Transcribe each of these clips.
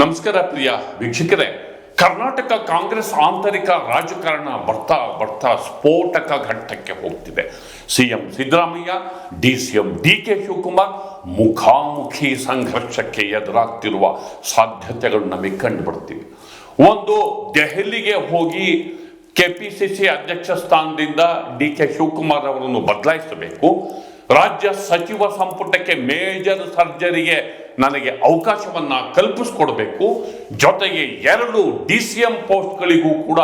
ನಮಸ್ಕಾರ ಪ್ರಿಯ ವೀಕ್ಷಕರೇ, ಕರ್ನಾಟಕ ಕಾಂಗ್ರೆಸ್ ಆಂತರಿಕ ರಾಜಕಾರಣ ಬರ್ತಾ ಬರ್ತಾ ಸ್ಫೋಟಕ ಘಟ್ಟಕ್ಕೆ ಹೋಗ್ತಿದೆ. CM Siddaramaiah, D C M D K Shivakumar ಮುಖಾಮುಖಿ ಸಂಘರ್ಷಕ್ಕೆ ಎದುರಾಗ್ತಿರುವ ಸಾಧ್ಯತೆಗಳು ನಮಗೆ ಕಂಡು ಬರ್ತೀವಿ. ಒಂದು ದೆಹಲಿಗೆ ಹೋಗಿ ಕೆಪಿಸಿಸಿ ಅಧ್ಯಕ್ಷ ಸ್ಥಾನದಿಂದ ಡಿ ಕೆ ಶಿವಕುಮಾರ್ ಅವರನ್ನು ಬದಲಾಯಿಸಬೇಕು. ರಾಜ್ಯ ಸಚಿವ ಸಂಪುಟಕ್ಕೆ ಮೇಜರ್ ಸರ್ಜರಿಗೆ ನನಗೆ ಅವಕಾಶವನ್ನ ಕಲ್ಪಿಸ್ಕೊಡ್ಬೇಕು. ಜೊತೆಗೆ ಎರಡು ಡಿ ಸಿ ಎಂ ಪೋಸ್ಟ್ಗಳಿಗೂ ಕೂಡ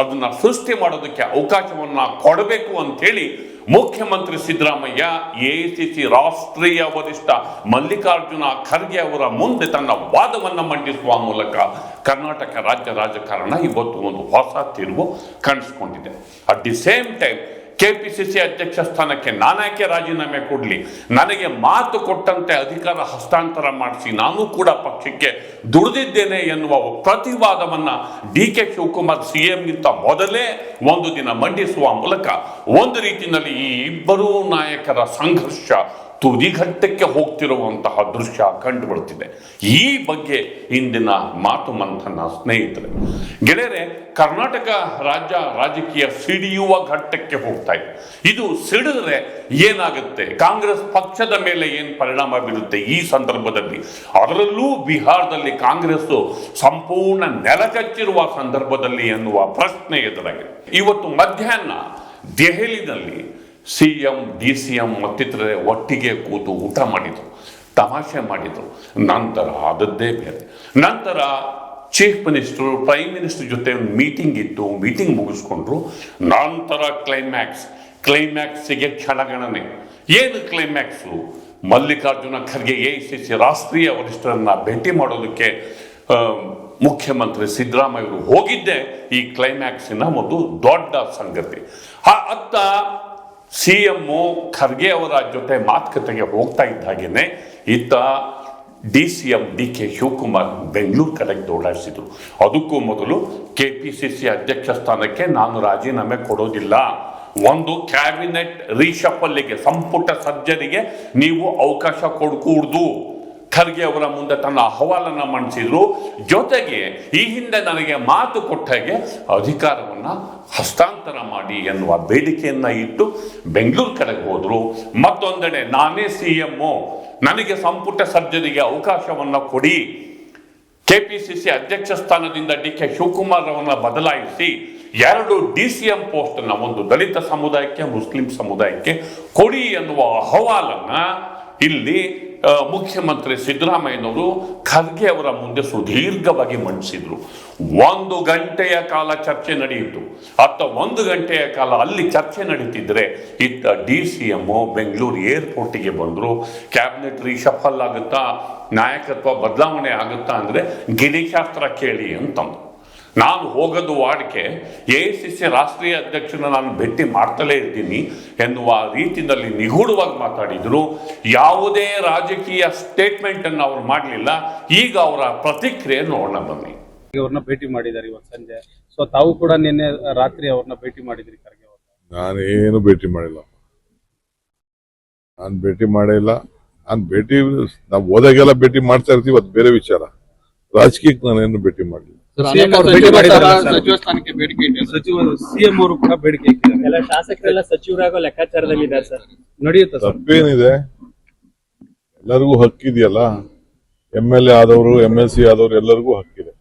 ಅದನ್ನ ಸೃಷ್ಟಿ ಮಾಡೋದಕ್ಕೆ ಅವಕಾಶವನ್ನ ಕೊಡಬೇಕು ಅಂತೇಳಿ ಮುಖ್ಯಮಂತ್ರಿ ಸಿದ್ದರಾಮಯ್ಯ ಎಐಸಿಸಿ ರಾಷ್ಟ್ರೀಯ ವರಿಷ್ಠ ಮಲ್ಲಿಕಾರ್ಜುನ ಖರ್ಗೆ ಅವರ ಮುಂದೆ ತನ್ನ ವಾದವನ್ನ ಮಂಡಿಸುವ ಮೂಲಕ ಕರ್ನಾಟಕ ರಾಜ್ಯ ರಾಜಕಾರಣ ಇವತ್ತು ಒಂದು ಹೊಸ ತಿರುವು ಕಾಣಿಸ್ಕೊಂಡಿದೆ. At the same time KPCC ಅಧ್ಯಕ್ಷ ಸ್ಥಾನಕ್ಕೆ ನಾನಾಕೆ ರಾಜೀನಾಮೆ ಕೊಡಲಿ? ನನಗೆ ಮಾತು ಕೊಟ್ಟಂತೆ ಅಧಿಕಾರ ಹಸ್ತಾಂತರ ಮಾಡಿಸಿ ನಾನು ಕೂಡ ಪಕ್ಷಕ್ಕೆ ದುಡಿದಿದ್ದೇನೆ ಎನ್ನುವ ಪ್ರತಿವಾದವನ್ನು ಡಿ ಕೆ ಶಿವಕುಮಾರ್ ಸಿ ಎಂಗಿಂತ ಮೊದಲೇ ಒಂದು ದಿನ ಮಂಡಿಸುವ ಮೂಲಕ ಒಂದು ರೀತಿಯಲ್ಲಿ ಈ ಇಬ್ಬರೂ ನಾಯಕರ ಸಂಘರ್ಷ ತುದಿಘಟ್ಟಕ್ಕೆ ಹೋಗ್ತಿರುವಂತಹ ದೃಶ್ಯ ಕಂಡುಬರುತ್ತಿದೆ. ಈ ಬಗ್ಗೆ ಇಂದಿನ ಮಾತು ಮಂಥನ ಸ್ನೇಹಿತರೆ. ಗೆಳೆಯರೆ, ಕರ್ನಾಟಕ ರಾಜ್ಯ ರಾಜಕೀಯ ಸಿಡಿಯುವ ಘಟ್ಟಕ್ಕೆ ಹೋಗ್ತಾ ಇದೆ. ಇದು ಸಿಡಿದ್ರೆ ಏನಾಗುತ್ತೆ? ಕಾಂಗ್ರೆಸ್ ಪಕ್ಷದ ಮೇಲೆ ಏನು ಪರಿಣಾಮ ಬೀರುತ್ತೆ? ಈ ಸಂದರ್ಭದಲ್ಲಿ ಅದರಲ್ಲೂ ಬಿಹಾರದಲ್ಲಿ ಕಾಂಗ್ರೆಸ್ ಸಂಪೂರ್ಣ ನೆಲಕಚ್ಚಿರುವ ಸಂದರ್ಭದಲ್ಲಿ ಎನ್ನುವ ಪ್ರಶ್ನೆ ಎದುರಾಗಿದೆ. ಇವತ್ತು ಮಧ್ಯಾಹ್ನ ದೆಹಲಿನಲ್ಲಿ C M D C M ಮತ್ತಿತರರೆ ಒಟ್ಟಿಗೆ ಕೂತು ಊಟ ಮಾಡಿದರು, ತಮಾಷೆ ಮಾಡಿದರು. ನಂತರ ಆದದ್ದೇ ಬೇರೆ. ನಂತರ ಚೀಫ್ ಮಿನಿಸ್ಟರ್, ಪ್ರೈಮ್ ಮಿನಿಸ್ಟರ್ ಜೊತೆ ಒಂದು ಮೀಟಿಂಗ್ ಇತ್ತು, ಮೀಟಿಂಗ್ ಮುಗಿಸ್ಕೊಂಡ್ರು. ನಂತರ ಕ್ಲೈಮ್ಯಾಕ್ಸ್. ಕ್ಲೈಮ್ಯಾಕ್ಸಿಗೆ ಕ್ಷಣಗಣನೆ. ಏನು climax? Mallikarjuna Kharge A C C ರಾಷ್ಟ್ರೀಯ ವರಿಷ್ಠರನ್ನ ಭೇಟಿ ಮಾಡೋದಕ್ಕೆ ಮುಖ್ಯಮಂತ್ರಿ ಸಿದ್ದರಾಮಯ್ಯ ಅವರು ಹೋಗಿದ್ದೆ. ಈ ಕ್ಲೈಮ್ಯಾಕ್ಸಿನ ಒಂದು ದೊಡ್ಡ ಸಂಗತಿ. ಅತ್ತ ಸಿ ಎಂ ಖರ್ಗೆ ಅವರ ಜೊತೆ ಮಾತುಕತೆಗೆ ಹೋಗ್ತಾ ಇದ್ದಾಗೇನೆ ಈತ D C M D K Shivakumar Bengaluru ಕಡೆಗೆ ದೌಡಾಯಿಸಿದ್ರು ಅದಕ್ಕೂ ಮೊದಲು ಕೆ ಪಿ ಸಿ ಸಿ ಅಧ್ಯಕ್ಷ ಸ್ಥಾನಕ್ಕೆ ನಾನು ರಾಜೀನಾಮೆ ಕೊಡೋದಿಲ್ಲ. ಒಂದು ಕ್ಯಾಬಿನೆಟ್ ರೀಶಫಲ್ಲಿಗೆ ಸಂಪುಟ ಸರ್ಜರಿಗೆ ನೀವು ಅವಕಾಶ ಕೊಡ್ಕೂಡ್ದು. ಖರ್ಗೆ ಅವರ ಮುಂದೆ ತನ್ನ ಅಹವಾಲನ್ನ ಮಂಡಿಸಿದ್ರು. ಜೊತೆಗೆ ಈ ಹಿಂದೆ ನನಗೆ ಮಾತು ಕೊಟ್ಟಾಗೆ ಅಧಿಕಾರವನ್ನ ಹಸ್ತಾಂತರ ಮಾಡಿ ಎನ್ನುವ ಬೇಡಿಕೆಯನ್ನು ಇಟ್ಟು ಬೆಂಗಳೂರು ಕಡೆಗೆ ಹೋದರು. ಮತ್ತೊಂದೆಡೆ ನಾನೇ ಸಿ ನನಗೆ ಸಂಪುಟ ಸರ್ಜರಿಗೆ ಅವಕಾಶವನ್ನ ಕೊಡಿ. ಕೆಪಿಸಿಸಿ ಅಧ್ಯಕ್ಷ ಸ್ಥಾನದಿಂದ ಡಿ ಕೆ ಶಿವಕುಮಾರ್ ಅವರನ್ನು ಬದಲಾಯಿಸಿ ಎರಡು ಡಿ ಸಿ ಎಂ ಪೋಸ್ಟ್ ಅನ್ನ ಒಂದು ದಲಿತ ಸಮುದಾಯಕ್ಕೆ, ಮುಸ್ಲಿಂ ಸಮುದಾಯಕ್ಕೆ ಕೊಡಿ ಎನ್ನುವ ಅಹವಾಲನ್ನ ಇಲ್ಲಿ ಮುಖ್ಯಮಂತ್ರಿ ಸಿದ್ದರಾಮಯ್ಯನವರು ಖರ್ಗೆ ಅವರ ಮುಂದೆ ಸುದೀರ್ಘವಾಗಿ ಮಂಡಿಸಿದ್ರು. ಒಂದು ಗಂಟೆಯ ಕಾಲ ಚರ್ಚೆ ನಡೆಯಿತು. ಅತ್ತ ಒಂದು ಗಂಟೆಯ ಕಾಲ ಅಲ್ಲಿ ಚರ್ಚೆ ನಡೀತಿದ್ರೆ ಇತ್ತ ಡಿ ಸಿ ಎಂ ಬೆಂಗಳೂರು ಏರ್ಪೋರ್ಟಿಗೆ ಬಂದರು. ಕ್ಯಾಬಿನೆಟ್ ರೀಶಫಲ್ ಆಗುತ್ತಾ, ನಾಯಕತ್ವ ಬದಲಾವಣೆ ಆಗುತ್ತಾ ಅಂದ್ರೆ ಗಿರಿಶಾಸ್ತ್ರ ಕೇಳಿ ಅಂತಂದು ನಾನು ಹೋಗೋದು ವಾಡಿಕೆ ಎ ಸಿ ಸಿ ರಾಷ್ಟ್ರೀಯ ಅಧ್ಯಕ್ಷನ ನಾನು ಭೇಟಿ ಮಾಡ್ತಲೇ ಇರ್ತೀನಿ ಎನ್ನುವ ರೀತಿಯಲ್ಲಿ ನಿಗೂಢವಾಗಿ ಮಾತಾಡಿದ್ರು. ಯಾವುದೇ ರಾಜಕೀಯ ಸ್ಟೇಟ್ಮೆಂಟ್ ಅನ್ನು ಅವ್ರು ಮಾಡಲಿಲ್ಲ. ಈಗ ಅವರ ಪ್ರತಿಕ್ರಿಯೆ ನೋಡೋಣ ಬನ್ನಿ. ಅವ್ರನ್ನ ಭೇಟಿ ಮಾಡಿದ್ದಾರೆ ಇವತ್ತು ಸಂಜೆ. ಸೊ ತಾವು ಕೂಡ ನಿನ್ನೆ ರಾತ್ರಿ ಅವ್ರನ್ನ ಭೇಟಿ ಮಾಡಿದ್ರಿ ಖರ್ಗೆ ಅವರು. ನಾನೇನು ಭೇಟಿ ಮಾಡಿಲ್ಲ. ನಾನು ಭೇಟಿ ಮಾಡೇ ಇಲ್ಲ. ನಾನು ಭೇಟಿ ನಾವು ಹೋದಾಗೆಲ್ಲ ಭೇಟಿ ಮಾಡ್ತಾ ಇರ್ತೀವಿ ಅದು ಬೇರೆ ವಿಚಾರ. ರಾಜಕೀಯಕ್ಕೆ ನಾನೇನು ಭೇಟಿ ಮಾಡಲಿಲ್ಲ. ಸಿಎಂ ಅವ್ರು ಭೇಟಿ ಮಾಡಿದಾರಲ್ಲ ಸಚಿವ ಸ್ಥಾನಕ್ಕೆ ಬೇಡಿಕೆ ಇದೆ ಸಚಿವ ಸಿಎಂ ಅವರು ಕೂಡ ಬೇಡಿಕೆ ಇಟ್ಟಿದ್ದಾರೆ ಎಲ್ಲ ಶಾಸಕರೆಲ್ಲ ಸಚಿವರಾಗೋ ಲೆಕ್ಕಾಚಾರದಲ್ಲಿದ್ದಾರೆ ಸರ್. ನಡೆಯುತ್ತೆ ಸರ್? ತಪ್ಪೇನಿದೆ. ಎಲ್ಲರಿಗೂ ಹಕ್ಕಿದೆಯಲ್ಲ ಎಂ ಎಲ್ ಎ ಆದವರು ಎಂ ಎಲ್ ಸಿ ಆದವರು ಎಲ್ಲರಿಗೂ ಹಕ್ಕಿದೆ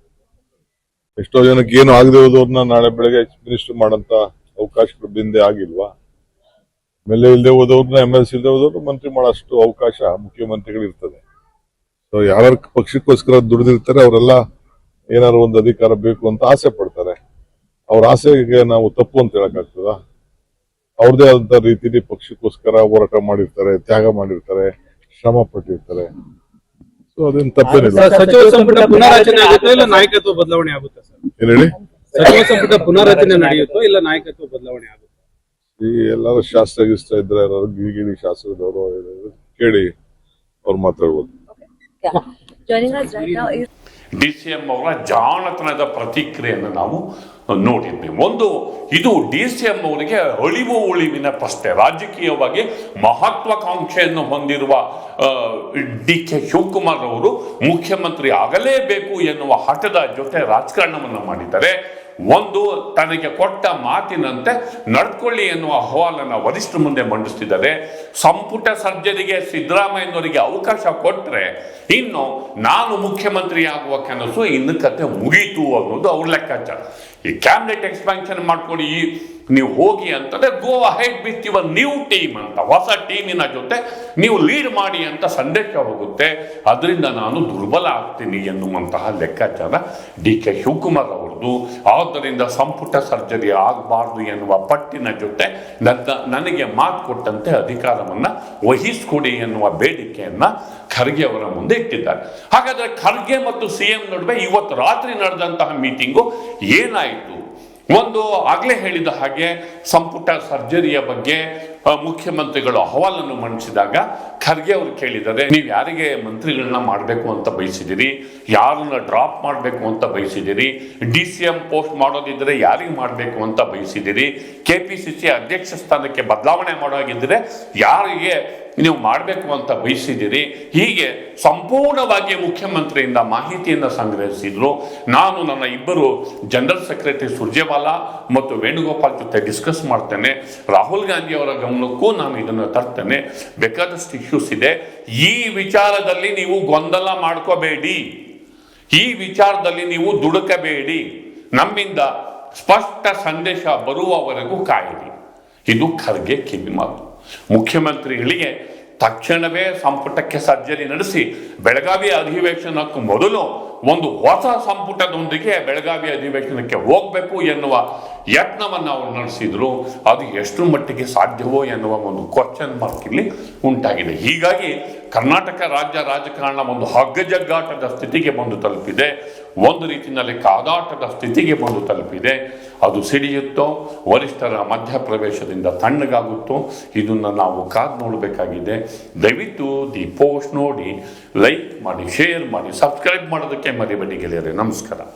ಎಷ್ಟೋ ಜನಕ್ಕೆ ಏನು ಆಗದೆ ಹೋದವ್ರನ್ನ ನಾಳೆ ಬೆಳಗ್ಗೆ ಮಿನಿಸ್ಟರ್ ಮಾಡಂತ ಅವಕಾಶ ಬಿಂದೆ ಆಗಿಲ್ವಾ? ಎಂ ಎಲ್ ಎ ಇಲ್ಲದೆ ಹೋದವ್ರನ್ನ ಎಂ ಎಲ್ ಸಿ ಇಲ್ಲದೆ ಹೋದವ್ರು ಮಂತ್ರಿ ಮಾಡೋಷ್ಟು ಅವಕಾಶ ಮುಖ್ಯಮಂತ್ರಿಗಳು ಇರ್ತದೆ ಸೊ ಯಾರ್ಯಾರ ಪಕ್ಷಕ್ಕೋಸ್ಕರ ದುಡಿದಿರ್ತಾರೆ ಅವರೆಲ್ಲ ಏನಾದ್ರು ಒಂದು ಅಧಿಕಾರ ಬೇಕು ಅಂತ ಆಸೆ ಪಡ್ತಾರೆ. ಅವ್ರ ಆಸೆಗೆ ನಾವು ತಪ್ಪು ಅಂತ ಹೇಳಕ್ಕಾಗ್ತದ? ಅವ್ರದೇ ಆದಂತ ರೀತಿಲಿ ಪಕ್ಷಕ್ಕೋಸ್ಕರ ಹೋರಾಟ ಮಾಡಿರ್ತಾರೆ ತ್ಯಾಗ ಮಾಡಿರ್ತಾರೆ ಶ್ರಮ ಪಟ್ಟಿರ್ತಾರೆ. ಸೊ ಅದೇನು ತಪ್ಪೇನಿಲ್ಲ. ಸಚಿವ ಸಂಪುಟ ಪುನರಚನೆ ಆಗುತ್ತೋ ಇಲ್ಲ ನಾಯಕತ್ವ ಬದಲಾವಣೆ ಆಗುತ್ತೆ ಸರ್? ಏನ್ ಹೇಳಿ. ಸಚಿವ ಸಂಪುಟ ಪುನರಚನೆ ನಡೆಯುತ್ತೋ ಇಲ್ಲ ನಾಯಕತ್ವ ಬದಲಾವಣೆ ಆಗುತ್ತೆ? ಈ ಎಲ್ಲಾರು ಶಾಸ್ತ್ರ ಗಿಸ್ತ್ರ ಇದ್ರೆ ಯಾರು ಗಿರಿಗಿರಿ ಶಾಸ್ತ್ರದವರು ಕೇಳಿ ಅವ್ರು ಮಾತಾಡ್ಬೋದು ಡಿ ಸಿ ಎಂ ಅವರ ಜಾಣತನದ ಪ್ರತಿಕ್ರಿಯೆಯನ್ನು ನಾವು ನೋಡಿದ್ವಿ ಒಂದು, ಇದು ಡಿ ಸಿ ಎಂ ಅವರಿಗೆ ಅಳಿವು ಉಳಿವಿನ ಪ್ರಶ್ನೆ. ರಾಜಕೀಯವಾಗಿ ಮಹತ್ವಾಕಾಂಕ್ಷೆಯನ್ನು ಹೊಂದಿರುವ ಡಿ ಕೆ ಶಿವಕುಮಾರ್ ಅವರು ಮುಖ್ಯಮಂತ್ರಿ ಆಗಲೇಬೇಕು ಎನ್ನುವ ಹಠದ ಜೊತೆ ರಾಜಕಾರಣವನ್ನು ಮಾಡಿದ್ದಾರೆ. ಒಂದು ತನಗೆ ಕೊಟ್ಟ ಮಾತಿನಂತೆ ನಡ್ಕೊಳ್ಳಿ ಎನ್ನುವ ಅಹವಾಲನ್ನು ವರಿಷ್ಠ ಮುಂದೆ ಮಂಡಿಸ್ತಿದ್ದಾರೆ. ಸಂಪುಟ ಸರ್ಜರಿಗೆ ಸಿದ್ದರಾಮಯ್ಯನವರಿಗೆ ಅವಕಾಶ ಕೊಟ್ಟರೆ ಇನ್ನು ನಾನು ಮುಖ್ಯಮಂತ್ರಿ ಆಗುವ ಕನಸು ಇನ್ನು ಕತೆ ಮುಗೀತು ಅನ್ನೋದು ಅವ್ರ ಲೆಕ್ಕಾಚಾರ. ಈ ಕ್ಯಾಬಿನೆಟ್ ಎಕ್ಸ್ಪಾನ್ಷನ್ ಮಾಡ್ಕೊಡಿ ನೀವು ಹೋಗಿ ಅಂತಂದ್ರೆ go ahead with your new team ಅಂತ, ಹೊಸ ಟೀಮಿನ ಜೊತೆ ನೀವು ಲೀಡ್ ಮಾಡಿ ಅಂತ ಸಂದೇಶ ಹೋಗುತ್ತೆ. ಅದರಿಂದ ನಾನು ದುರ್ಬಲ ಆಗ್ತೀನಿ ಎನ್ನುವಂತಹ ಲೆಕ್ಕಾಚಾರ ಡಿ ಕೆ ಶಿವಕುಮಾರ್ ಅವರದು ಆದ್ದರಿಂದ ಸಂಪುಟ ಸರ್ಜರಿ ಆಗಬಾರ್ದು ಎನ್ನುವ ಪಟ್ಟಿನ ಜೊತೆ ನನ್ನ ನನಗೆ ಮಾತು ಕೊಟ್ಟಂತೆ ಅಧಿಕಾರವನ್ನು ವಹಿಸಿಕೊಡಿ ಎನ್ನುವ ಬೇಡಿಕೆಯನ್ನು ಖರ್ಗೆ ಅವರ ಮುಂದೆ ಇಟ್ಟಿದ್ದಾರೆ. ಹಾಗಾದರೆ ಖರ್ಗೆ ಮತ್ತು ಸಿ ಎಂ ನಡುವೆ ಇವತ್ತು ರಾತ್ರಿ ನಡೆದಂತಹ ಮೀಟಿಂಗು ಏನಾಯಿತು? ಒಂದು ಆಗಲೇ ಹೇಳಿದ ಹಾಗೆ ಸಂಪುಟ ಸರ್ಜರಿಯ ಬಗ್ಗೆ ಮುಖ್ಯಮಂತ್ರಿಗಳು ಅಹವಾಲನ್ನು ಮಂಡಿಸಿದಾಗ ಖರ್ಗೆ ಅವರು ಕೇಳಿದ್ದಾರೆ, ನೀವು ಯಾರಿಗೆ ಮಂತ್ರಿಗಳನ್ನ ಮಾಡಬೇಕು ಅಂತ ಬಯಸಿದಿರಿ? ಯಾರನ್ನ ಡ್ರಾಪ್ ಮಾಡಬೇಕು ಅಂತ ಬಯಸಿದಿರಿ? ಡಿ ಸಿ ಎಂ ಪೋಸ್ಟ್ ಮಾಡೋದಿದ್ರೆ ಯಾರಿಗೆ ಮಾಡಬೇಕು ಅಂತ ಬಯಸಿದಿರಿ? ಕೆ ಪಿ ಸಿ ಸಿ ಅಧ್ಯಕ್ಷ ಸ್ಥಾನಕ್ಕೆ ಬದಲಾವಣೆ ಮಾಡೋ ಹಾಗಿದ್ರೆ ಯಾರಿಗೆ ನೀವು ಮಾಡಬೇಕು ಅಂತ ಬಯಸಿದ್ದೀರಿ ಹೀಗೆ ಸಂಪೂರ್ಣವಾಗಿ ಮುಖ್ಯಮಂತ್ರಿಯಿಂದ ಮಾಹಿತಿಯನ್ನು ಸಂಗ್ರಹಿಸಿದ್ರು. ನಾನು ನನ್ನ ಇಬ್ಬರು ಜನರಲ್ ಸೆಕ್ರೆಟರಿ ಸುರ್ಜೇವಾಲಾ ಮತ್ತು ವೇಣುಗೋಪಾಲ್ ಜೊತೆ ಡಿಸ್ಕಸ್ ಮಾಡ್ತೇನೆ. ರಾಹುಲ್ ಗಾಂಧಿ ಅವರ ಗಮನಕ್ಕೂ ನಾನು ಇದನ್ನು ತರ್ತೇನೆ. ಬೇಕಾದಷ್ಟು ಇಶ್ಯೂಸ್ ಇದೆ. ಈ ವಿಚಾರದಲ್ಲಿ ನೀವು ಗೊಂದಲ ಮಾಡ್ಕೋಬೇಡಿ. ಈ ವಿಚಾರದಲ್ಲಿ ನೀವು ದುಡುಕಬೇಡಿ. ನಮ್ಮಿಂದ ಸ್ಪಷ್ಟ ಸಂದೇಶ ಬರುವವರೆಗೂ ಕಾಯಿರಿ. ಇದು ಖರ್ಗೆ ಕಿವಿಮಾತು. ಮುಖ್ಯಮಂತ್ರಿಗಳಿಗೆ ತಕ್ಷಣವೇ ಸಂಪುಟಕ್ಕೆ ಸರ್ಜರಿ ನಡೆಸಿ ಬೆಳಗಾವಿ ಅಧಿವೇಶನಕ್ಕೂ ಮೊದಲು ಒಂದು ಹೊಸ ಸಂಪುಟದೊಂದಿಗೆ ಬೆಳಗಾವಿ ಅಧಿವೇಶನಕ್ಕೆ ಹೋಗಬೇಕು ಎನ್ನುವ ಯತ್ನವನ್ನು ಅವರು ನಡೆಸಿದ್ರು, ಅದು ಎಷ್ಟು ಮಟ್ಟಿಗೆ ಸಾಧ್ಯವೋ ಎನ್ನುವ ಒಂದು ಕ್ವಶನ್ ಮಾರ್ಕ್ ಇಲ್ಲಿ ಉಂಟಾಗಿದೆ. ಹೀಗಾಗಿ ಕರ್ನಾಟಕ ರಾಜ್ಯ ರಾಜಕಾರಣ ಒಂದು ಹಗ್ಗಜಗ್ಗಾಟದ ಸ್ಥಿತಿಗೆ ಬಂದು ತಲುಪಿದೆ. ಒಂದು ರೀತಿಯಲ್ಲಿ ಕಾದಾಟದ ಸ್ಥಿತಿಗೆ ಬಂದು ತಲುಪಿದೆ. ಅದು ಸಿಡಿಯುತ್ತೋ, ವರಿಷ್ಠರ ಮಧ್ಯಪ್ರವೇಶದಿಂದ ತಣ್ಣಗಾಗುತ್ತೋ, ಇದನ್ನು ನಾವು ಕಾದು ನೋಡಬೇಕಾಗಿದೆ. ದಯವಿಟ್ಟು ದಿ ಪೋಸ್ಟ್ ನೋಡಿ, ಲೈಕ್ ಮಾಡಿ, ಶೇರ್ ಮಾಡಿ, ಸಬ್ಸ್ಕ್ರೈಬ್ ಮಾಡೋದಕ್ಕೆ ಮರಿಬೇಡಿ ಗೆಳೆಯರೆ. ನಮಸ್ಕಾರ.